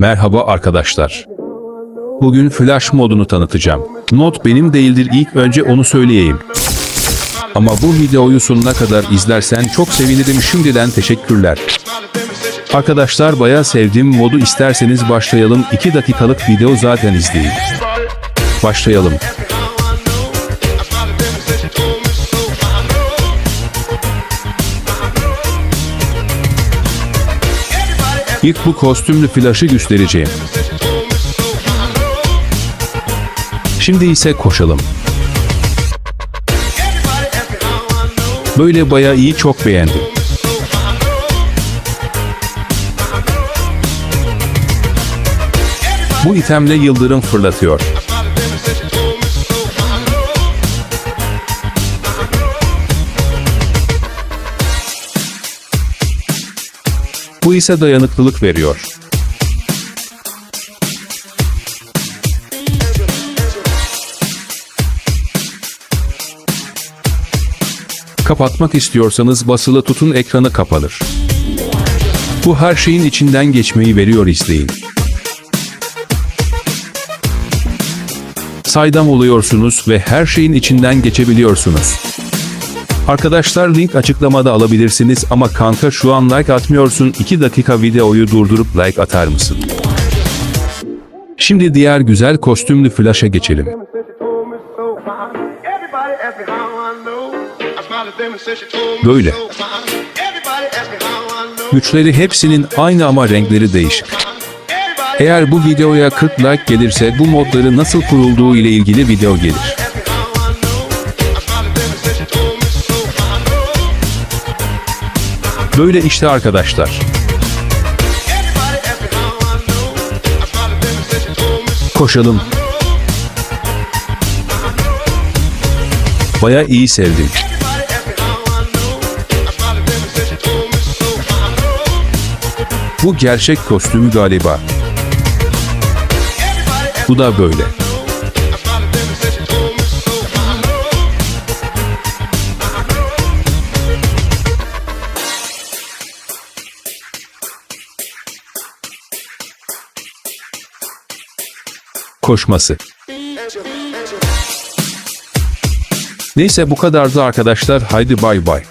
Merhaba arkadaşlar. Bugün Flash modunu tanıtacağım. Not benim değildir ilk önce onu söyleyeyim. Ama bu videoyu sonuna kadar izlersen çok sevinirim şimdiden teşekkürler. Arkadaşlar bayağı sevdim modu isterseniz başlayalım 2 dakikalık video zaten izleyin. Başlayalım. İlk bu kostümlü flaşı göstereceğim. Şimdi ise koşalım. Böyle bayağı iyi çok beğendim. Bu itemle yıldırım fırlatıyor. Bu ise dayanıklılık veriyor. Kapatmak istiyorsanız basılı tutun ekranı kapanır. Bu her şeyin içinden geçmeyi veriyor izleyin. Saydam oluyorsunuz ve her şeyin içinden geçebiliyorsunuz. Arkadaşlar link açıklamada alabilirsiniz ama kanka şu an like atmıyorsun 2 dakika videoyu durdurup like atar mısın? Şimdi diğer güzel kostümlü flash'a geçelim. Böyle. Güçleri hepsinin aynı ama renkleri değişik. Eğer bu videoya 40 like gelirse bu modları nasıl kurulduğu ile ilgili video gelir. Böyle işte arkadaşlar. Koşalım. Baya iyi sevdim. Bu gerçek kostümü galiba. Bu da böyle. Koşması. Neyse bu kadardı arkadaşlar. Haydi bay bay.